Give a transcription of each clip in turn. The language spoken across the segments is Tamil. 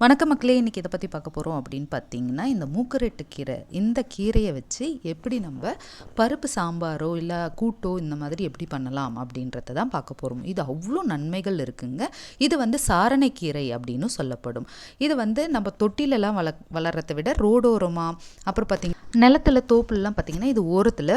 வணக்க மக்களே இன்றைக்கி இதை பற்றி பார்க்க போகிறோம் அப்படின்னு பார்த்தீங்கன்னா இந்த மூக்கரெட்டு கீரை இந்த கீரையை வச்சு எப்படி நம்ம பருப்பு சாம்பாரோ இல்லை கூட்டோ இந்த மாதிரி எப்படி பண்ணலாம் அப்படின்றத தான் பார்க்க போகிறோம் இது அவ்வளோ நன்மைகள் இருக்குங்க. இது வந்து சாரணை கீரை அப்படின்னு சொல்லப்படும். இது வந்து நம்ம தொட்டிலெல்லாம் வள வளர்கிறத விட ரோடோரமாக அப்புறம் பார்த்திங்கன்னா நிலத்துல தோப்புலலாம் பார்த்திங்கன்னா இது ஓரத்தில்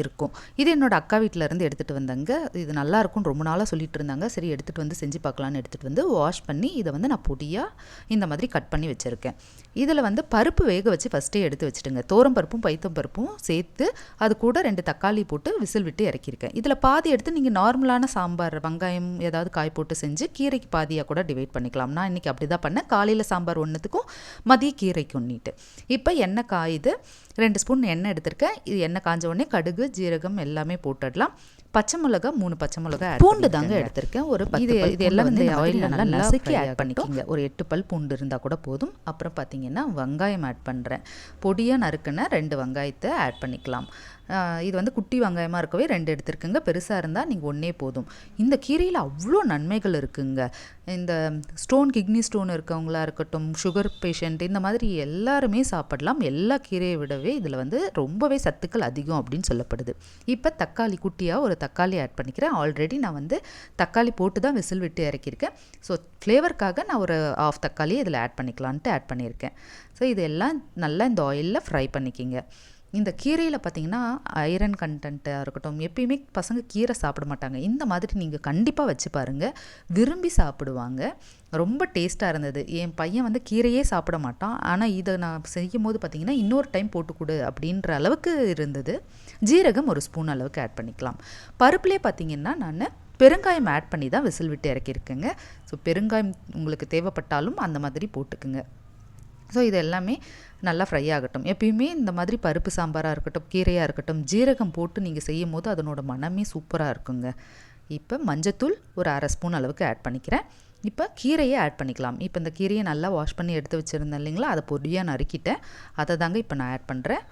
இருக்கும். இது என்னோடய அக்கா வீட்டிலேருந்து எடுத்துகிட்டு வந்தாங்க. இது நல்லா இருக்கும்னு ரொம்ப நாளாக சொல்லிட்டு இருந்தாங்க. சரி எடுத்துகிட்டு வந்து செஞ்சு பார்க்கலான்னு எடுத்துகிட்டு வந்து வாஷ் பண்ணி இதை வந்து நான் பொடியாக இந்த மாதிரி கட் பண்ணி வச்சுருக்கேன். இதில் வந்து பருப்பு வேக வச்சு ஃபஸ்ட்டே எடுத்து வச்சுட்டுங்க. தோரம் பருப்பும் பைத்தம் பருப்பும் சேர்த்து அது கூட ரெண்டு தக்காளி போட்டு விசில் விட்டு இறக்கியிருக்கேன். இதில் பாதி எடுத்து நீங்கள் நார்மலான சாம்பார் வெங்காயம் ஏதாவது காய் போட்டு செஞ்சு கீரைக்கு பாதியாக கூட டிவைட் பண்ணிக்கலாம். நான் இன்றைக்கி அப்படி தான் பண்ணேன். காலையில் சாம்பார் ஒன்றுத்துக்கும் மதிய கீரைக்கு ஒன்றிட்டு இப்போ எண்ணெய் காயுது. ரெண்டு ஸ்பூன் எண்ணெய் எடுத்திருக்கேன். இது எண்ணெய் காஞ்ச உடனே கடுகு ஜீரகம் எல்லாமே போட்டுடலாம். பச்சை மிளகா மூணு பச்சை மிளகா பூண்டு தாங்க எடுத்திருக்கேன். ஒரு இது இது எல்லாம் இந்த ஆயிலில் நல்லா நசுக்கி ஆட் பண்ணிக்கிங்க ஒரு எட்டு பல் பூண்டு இருந்தால் கூட போதும். அப்புறம் பார்த்தீங்கன்னா வெங்காயம் ஆட் பண்ணுறேன் பொடியாக நறுக்குன ரெண்டு வெங்காயத்தை ஆட் பண்ணிக்கலாம். இது வந்து குட்டி வெங்காயமாக இருக்கவே ரெண்டு எடுத்துருக்குங்க. பெருசாக இருந்தால் நீங்கள் ஒன்றே போதும். இந்த கீரையில் அவ்வளோ நன்மைகள் இருக்குங்க. இந்த ஸ்டோன் கிட்னி ஸ்டோன் இருக்கவங்களா இருக்கட்டும் சுகர் பேஷண்ட் இந்த மாதிரி எல்லாருமே சாப்பிடலாம். எல்லா கீரையை விடவே இதில் வந்து ரொம்பவே சத்துக்கள் அதிகம் அப்படின்னு சொல்லப்படுது. இப்போ தக்காளி குட்டியாக ஒரு தக்காளி ஆட் பண்ணிக்கிறேன். ஆல்ரெடி நான் வந்து தக்காளி போட்டு தான் விசில் விட்டு இறக்கியிருக்கேன். ஸோ ஃப்ளேவருக்காக நான் ஒரு ஆஃப் தக்காளி இதில் ஆட் பண்ணிக்கலான்ட்டு ஆட் பண்ணியிருக்கேன். ஸோ இதெல்லாம் நல்லா இந்த ஆயிலில் ஃப்ரை பண்ணிக்கிங்க. இந்த கீரையில் பார்த்தீங்கன்னா ஐரன் கண்டென்ட்டாக இருக்கட்டும் எப்பயுமே பசங்க கீரை சாப்பிட மாட்டாங்க. இந்த மாதிரி நீங்கள் கண்டிப்பாக வச்சு பாருங்கள் விரும்பி சாப்பிடுவாங்க. ரொம்ப டேஸ்ட்டாக இருந்தது. என் பையன் வந்து கீரையே சாப்பிட மாட்டான். ஆனால் இதை நான் செய்யும் போது பார்த்தீங்கன்னா இன்னொரு டைம் போட்டுக்கொடு அப்படின்ற அளவுக்கு இருந்தது. ஜீரகம் ஒரு ஸ்பூன் அளவுக்கு ஆட் பண்ணிக்கலாம். பருப்புலேயே பார்த்தீங்கன்னா நான் பெருங்காயம் ஆட் பண்ணி தான் விசில் விட்டு இறக்கியிருக்கேங்க. ஸோ பெருங்காயம் உங்களுக்கு தேவைப்பட்டாலும் அந்த மாதிரி போட்டுக்குங்க. ஸோ இது எல்லாமே நல்லா ஃப்ரை ஆகட்டும். எப்பயுமே இந்த மாதிரி பருப்பு சாம்பாராக இருக்கட்டும் கீரையாக இருக்கட்டும் ஜீரகம் போட்டு நீங்கள் செய்யும் போது அதனோட மனமே சூப்பராக இருக்குங்க. இப்போ மஞ்சத்தூள் ஒரு அரை ஸ்பூன் அளவுக்கு ஆட் பண்ணிக்கிறேன். இப்போ கீரையை ஆட் பண்ணிக்கலாம். இப்போ இந்த கீரையை நல்லா வாஷ் பண்ணி எடுத்து வச்சுருந்தேன் இல்லைங்களா? அதை பொடியாக நறுக்கிட்டேன். அதை தாங்க இப்போ நான் ஆட் பண்ணுறேன்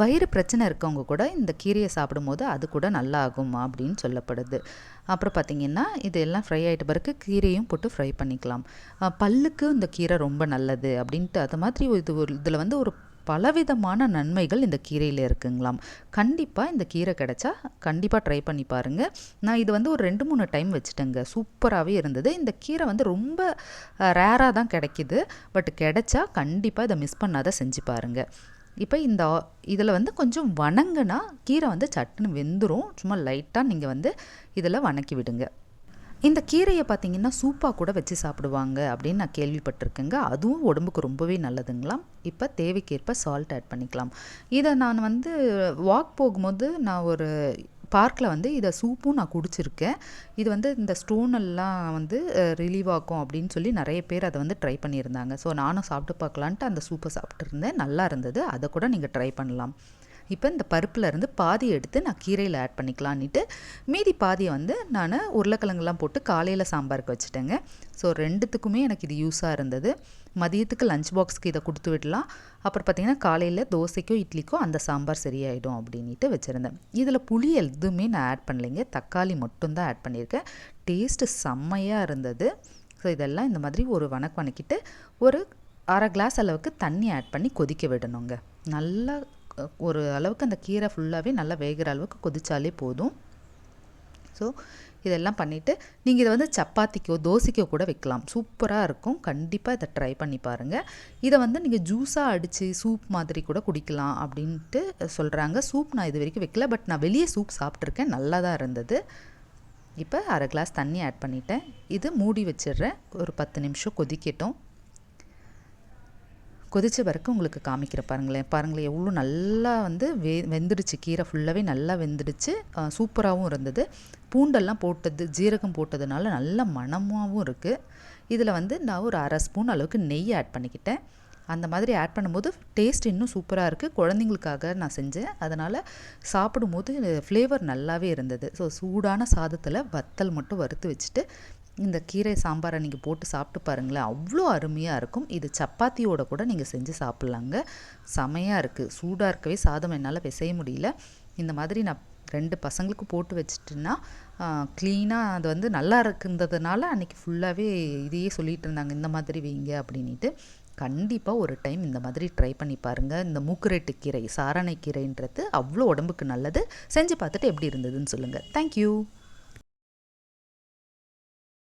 வயிறு பிரச்சனை இருக்கவங்க கூட இந்த கீரையை சாப்பிடும்போது அது கூட நல்லா ஆகும் அப்படின்னு சொல்லப்படுது. அப்புறம் பார்த்திங்கன்னா இது எல்லாம் ஃப்ரை ஆகிட்ட பிறகு கீரையும் போட்டு ஃப்ரை பண்ணிக்கலாம். பல்லுக்கு இந்த கீரை ரொம்ப நல்லது அப்படின்ட்டு அது மாதிரி இது ஒரு இதில் வந்து ஒரு பலவிதமான நன்மைகள் இந்த கீரையில் இருக்குங்களாம். கண்டிப்பாக இந்த கீரை கிடச்சா கண்டிப்பாக ட்ரை பண்ணி பாருங்கள் நான் இது வந்து ஒரு ரெண்டு மூணு டைம் வச்சுட்டேங்க. சூப்பராகவே இருந்தது. இந்த கீரை வந்து ரொம்ப ரேராக தான் கிடைக்கிது. பட் கிடைச்சா கண்டிப்பாக இதை மிஸ் பண்ணாத செஞ்சு பாருங்கள் இப்போ இந்த இதில் வந்து கொஞ்சம் வணங்கினா கீரை வந்து சட்டுன்னு வெந்துடும் சும்மா லைட்டாக நீங்கள் வந்து இதில் வணக்கி விடுங்க. இந்த கீரையை பார்த்தீங்கன்னா சூப்பாக கூட வச்சு சாப்பிடுவாங்க அப்படின்னு நான் கேள்விப்பட்டிருக்கேங்க. அதுவும் உடம்புக்கு ரொம்பவே நல்லதுங்களாம். இப்போ தேவைக்கேற்ப சால்ட் ஆட் பண்ணிக்கலாம். இதை நான் வந்து வாக் போகும்போது நான் ஒரு பார்க்கில் வந்து இதை சூப்பும் நான் குடிச்சிருக்கேன். இது வந்து இந்த ஸ்டோன் எல்லாம் வந்து ரிலீவ் ஆகும் அப்படின்னு சொல்லி நிறைய பேர் அதை வந்து ட்ரை பண்ணியிருந்தாங்க. ஸோ நானும் சாப்பிட்டு பார்க்கலான்ட்டு அந்த சூப்பை சாப்பிட்ருந்தேன் நல்லா இருந்தது. அதை கூட நீங்கள் ட்ரை பண்ணலாம். இப்போ இந்த பருப்பில் இருந்து பாதி எடுத்து நான் கீரையில் ஆட் பண்ணிக்கலான்ட்டு மீதி பாதியை வந்து நான் உருளைக்கிழங்குலாம் போட்டு காலையில் சாம்பாருக்கு வச்சுட்டேங்க. ஸோ ரெண்டுத்துக்குமே எனக்கு இது யூஸாக இருந்தது. மதியத்துக்கு லஞ்ச் பாக்ஸ்க்கு இதை கொடுத்து விடலாம். அப்புறம் பார்த்திங்கன்னா காலையில் தோசைக்கோ இட்லிக்கோ அந்த சாம்பார் சரியாயிடும் அப்படின்ட்டு வச்சுருந்தேன். இதில் புளி எதுவுமே நான் ஆட் பண்ணலைங்க. தக்காளி மட்டும்தான் ஆட் பண்ணியிருக்கேன். டேஸ்ட்டு செம்மையாக இருந்தது. ஸோ இதெல்லாம் இந்த மாதிரி ஒரு வணக்கு வணக்கிட்டு ஒரு அரை கிளாஸ் அளவுக்கு தண்ணி ஆட் பண்ணி கொதிக்க விடணுங்க. நல்லா ஒரு அளவுக்கு அந்த கீரை ஃபுல்லாகவே நல்லா வேகிற அளவுக்கு கொதிச்சாலே போதும். ஸோ இதெல்லாம் பண்ணிவிட்டு நீங்கள் இதை வந்து சப்பாத்திக்கோ தோசைக்கோ கூட வைக்கலாம். சூப்பராக இருக்கும். கண்டிப்பாக இதை ட்ரை பண்ணி பாருங்கள் இதை வந்து நீங்கள் ஜூஸாக அடித்து சூப் மாதிரி கூட குடிக்கலாம் அப்படின்ட்டு சொல்கிறாங்க சூப் நான் இது வரைக்கும் வைக்கல. பட் நான் வெளியே சூப் சாப்பிட்ருக்கேன் நல்லா தான் இருந்தது. இப்போ அரை கிளாஸ் தண்ணி ஆட் பண்ணிட்டேன். இது மூடி வச்சிடுறேன். ஒரு பத்து நிமிஷம் கொதிக்கட்டும். கொதித்த பிறகு உங்களுக்கு காமிக்கிற பாருங்களேன். பாருங்களேன் எவ்வளோ நல்லா வந்து வெ வெந்துடுச்சு. கீரை ஃபுல்லாகவே நல்லா வெந்துடுச்சு. சூப்பராகவும் இருந்தது. பூண்டெல்லாம் போட்டது ஜீரகம் போட்டதுனால நல்ல மணமாகவும் இருக்குது இதில் வந்து நான் ஒரு அரை ஸ்பூன் அளவுக்கு நெய் ஆட் பண்ணிக்கிட்டேன். அந்த மாதிரி ஆட் பண்ணும்போது டேஸ்ட் இன்னும் சூப்பராக இருக்குது குழந்தைங்களுக்காக நான் செஞ்சேன். அதனால் சாப்பிடும்போது ஃப்ளேவர் நல்லாவே இருந்தது. ஸோ சூடான சாதத்தில் வத்தல் மட்டும் வறுத்து வச்சுட்டு இந்த கீரை சாம்பாரை நீங்கள் போட்டு சாப்பிட்டு பாருங்களேன். அவ்வளோ அருமையாக இருக்கும். இது சப்பாத்தியோட கூட நீங்கள் செஞ்சு சாப்பிட்லாங்க. செமையாக இருக்குது சூடாக இருக்கவே சாதம் என்னால் பிசைய முடியல. இந்த மாதிரி நான் ரெண்டு பசங்களுக்கு போட்டு வச்சுட்டுன்னா க்ளீனாக அது வந்து நல்லா இருக்குன்றதுனால அன்றைக்கி ஃபுல்லாகவே இதையே சொல்லிகிட்டு இருந்தாங்க. இந்த மாதிரி வைங்க அப்படின்ட்டு கண்டிப்பாக ஒரு டைம் இந்த மாதிரி ட்ரை பண்ணி பாருங்கள் இந்த மூக்குரெட்டு கீரை சாரணை கீரைன்றது அவ்வளோ உடம்புக்கு நல்லது. செஞ்சு பார்த்துட்டு எப்படி இருந்ததுன்னு சொல்லுங்கள் தேங்க்யூ